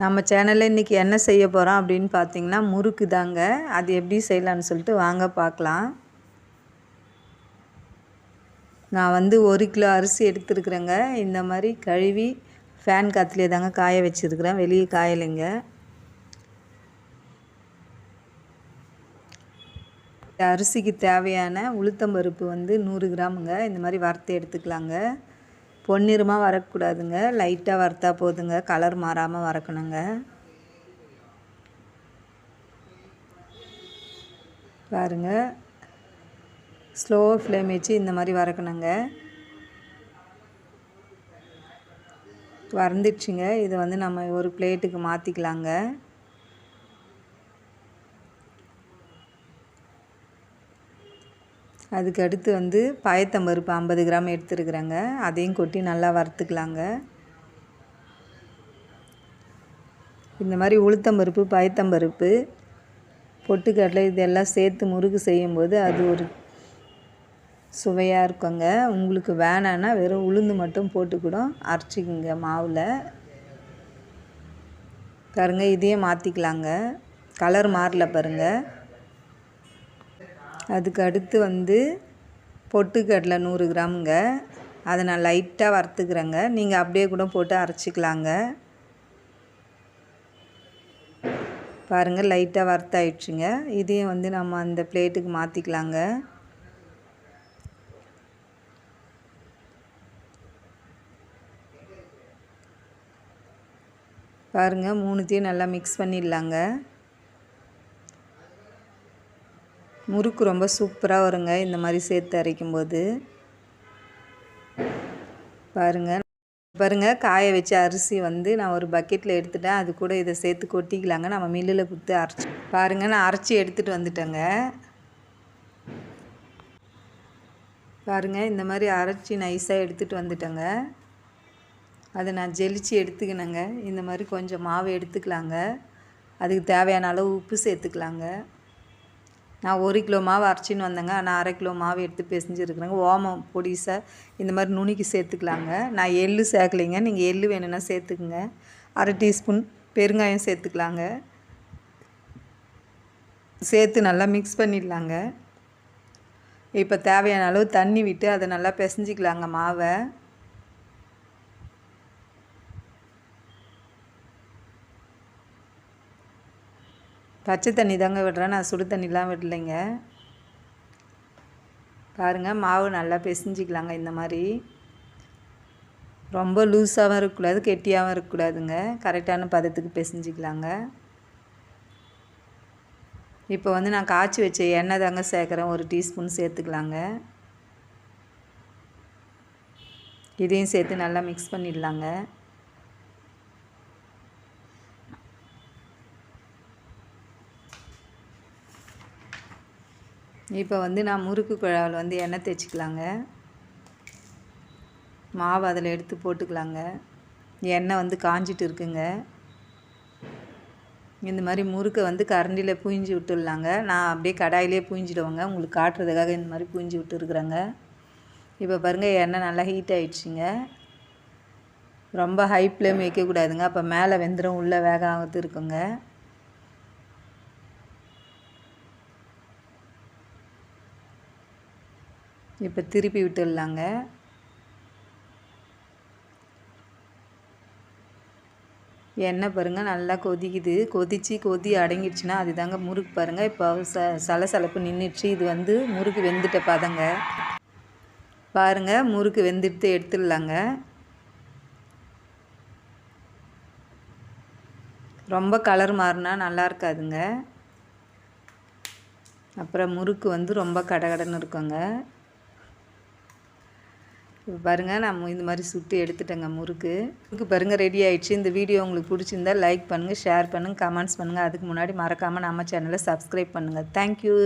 நம்ம சேனலில் இன்றைக்கி என்ன செய்ய போகிறோம் அப்படின்னு பார்த்தீங்கன்னா முறுக்கு தாங்க. அது எப்படி செய்யலான்னு சொல்லிட்டு வாங்க பார்க்கலாம் நான் வந்து ஒரு கிலோ அரிசி எடுத்துருக்குறேங்க. இந்த மாதிரி கழுவி ஃபேன் காற்றுலேயே தாங்க காய வச்சுருக்குறேன். வெளியே காயலைங்க. அரிசிக்கு தேவையான உளுத்தம்பருப்பு வந்து நூறு கிராமுங்க. இந்த மாதிரி வறுத்து எடுத்துக்கலாங்க. பொன்னிறமாக வரக்கூடாதுங்க. லைட்டாக வறுத்தா போதுங்க. கலர் மாறாமல் வறக்கணுங்க. பாருங்க. ஸ்லோ ஃப்ளேம் வச்சு இந்த மாதிரி வறக்கணுங்க. வறந்துடுச்சுங்க. இதை வந்து நம்ம ஒரு பிளேட்டுக்கு மாற்றிக்கலாங்க அதுக்கு அடுத்து வந்து பாயத்தம்பருப்பு ஐம்பது கிராம் எடுத்துருக்குறேங்க. அதையும் கொட்டி நல்லா வறுத்துக்கலாங்க. இந்த மாதிரி உளுத்தம்பருப்பு பயத்தம்பருப்பு பொட்டுக்கடலை இதெல்லாம் சேர்த்து முறுக்கு செய்யும்போது அது ஒரு சுவையாக இருக்குங்க. உங்களுக்கு வேணான்னா வெறும் உளுந்து மட்டும் போட்டு அரைச்சிக்குங்க மாவில். பாருங்க இதையே மாற்றிக்கலாங்க கலர் மாறல பாருங்கள் அதுக்கு அடுத்து வந்து பொட்டுக்கடலை நூறு கிராமுங்க. அதை நான் லைட்டாக வறுத்துக்கிறேங்க. நீங்கள் அப்படியே கூட போட்டு அரைச்சிக்கலாங்க. பாருங்கள் லைட்டாக வறுத்தாயிடுச்சுங்க. இதையும் வந்து நம்ம அந்த பிளேட்டுக்கு மாற்றிக்கலாங்க பாருங்கள் மூணுத்தையும் நல்லா மிக்ஸ் பண்ணிடலாங்க. முறுக்கு ரொம்ப சூப்பராக வருங்க. இந்த மாதிரி சேர்த்து அரைக்கும்போது. பாருங்கள் பாருங்கள் காய வச்ச அரிசி வந்து நான் ஒரு பக்கெட்டில் எடுத்துட்டேன். அது கூட இதை சேர்த்து கொட்டிக்கலாங்க. நம்ம மில்லில் கொடுத்து அரைச்சி. பாருங்கள் நான் அரைச்சி எடுத்துகிட்டு வந்துட்டேங்க. பாருங்கள் இந்த மாதிரி அரைச்சி நைஸாக எடுத்துகிட்டு வந்துட்டேங்க. அதை நான் ஜெலிச்சு எடுத்துக்கினேங்க. இந்த மாதிரி கொஞ்சம் மாவு எடுத்துக்கலாங்க. அதுக்கு தேவையான அளவு உப்பு சேர்த்துக்கலாங்க. நான் ஒரு கிலோ மாவு அரைச்சின்னு வந்தேங்க. நான் அரை கிலோ மாவு எடுத்து பிசைஞ்சிருக்கிறேங்க. ஓமம் பொடிசை இந்த மாதிரி நுணுக்கி சேர்த்துக்கலாங்க. நான் எள்ளு சேர்க்கலைங்க. நீங்கள் எள்ளு வேணும்னா சேர்த்துக்குங்க. அரை டீஸ்பூன் பெருங்காயம் சேர்த்துக்கலாங்க. சேர்த்து நல்லா மிக்ஸ் பண்ணிடலாங்க. இப்போ தேவையான அளவு தண்ணி விட்டு அதை நல்லா பிசைஞ்சிக்கலாங்க மாவை. பச்சை தண்ணி தாங்க விடுறேன். நான் சுடு தண்ணிலாம் விடலைங்க. பாருங்கள் மாவு நல்லா பிசைஞ்சிக்கலாங்க இந்த மாதிரி. ரொம்ப லூஸாகவும் இருக்கக்கூடாது கெட்டியாகவும் இருக்கக்கூடாதுங்க. கரெக்டான பதத்துக்கு பிசைஞ்சிக்கலாங்க. இப்போ வந்து நான் காய்ச்சி வச்ச எண்ணெய் தாங்க சேர்க்குறேன். ஒரு டீஸ்பூன் சேர்த்துக்கலாங்க. இதையும் சேர்த்து நல்லா மிக்ஸ் பண்ணிடலாங்க. இப்போ வந்து நான் முறுக்கு குழாவில் வந்து எண்ணெய் தேய்ச்சிக்கலாங்க. மாவு அதில் எடுத்து போட்டுக்கலாங்க. எண்ணெய் வந்து காஞ்சிட்டு இருக்குங்க. இந்த மாதிரி முறுக்கை வந்து கரண்டியில் புழிஞ்சி விட்டுடலாங்க. நான் அப்படியே கடாயிலே புழிஞ்சிடுவேங்க. உங்களுக்கு காட்டுறதுக்காக இந்த மாதிரி புழிஞ்சி விட்டுருக்குறேங்க. இப்போ பாருங்கள் எண்ணெய் நல்லா ஹீட் ஆகிடுச்சிங்க ரொம்ப ஹை ஃப்ளேம் வைக்கக்கூடாதுங்க. அப்போ மேலே வெந்துடும் உள்ளே வேக ஆகுது இருக்குங்க. இப்போ திருப்பி விட்டுடலாங்க. எண்ணெய் பாருங்கள் நல்லா கொதிக்குது. கொதித்து கொதி அடங்கிடுச்சுன்னா அதுதாங்க முறுக்கு பாருங்கள் இப்போ ச சலசலப்பு நின்றுச்சு இது வந்து முறுக்கு வெந்துட்ட பதங்க. பாருங்கள் முறுக்கு வெந்துட்டு எடுத்துடலாங்க. ரொம்ப கலர் மாறினா நல்லா இருக்காதுங்க. அப்புறம் முறுக்கு வந்து ரொம்ப கடகடன்னு இருக்குங்க. இப்போ பாருங்கள் நான் இந்த மாதிரி சுட்டு எடுத்துட்டேங்க முறுக்கு. முறுக்கு பாருங்கள் ரெடி ஆகிடுச்சு இந்த வீடியோ உங்களுக்கு பிடிச்சிருந்தா லைக் பண்ணுங்கள் ஷேர் பண்ணுங்கள் கமெண்ட்ஸ் பண்ணுங்கள் அதுக்கு முன்னாடி மறக்காமல் நம்ம சேனலை சப்ஸ்கிரைப் பண்ணுங்கள் தேங்க்யூ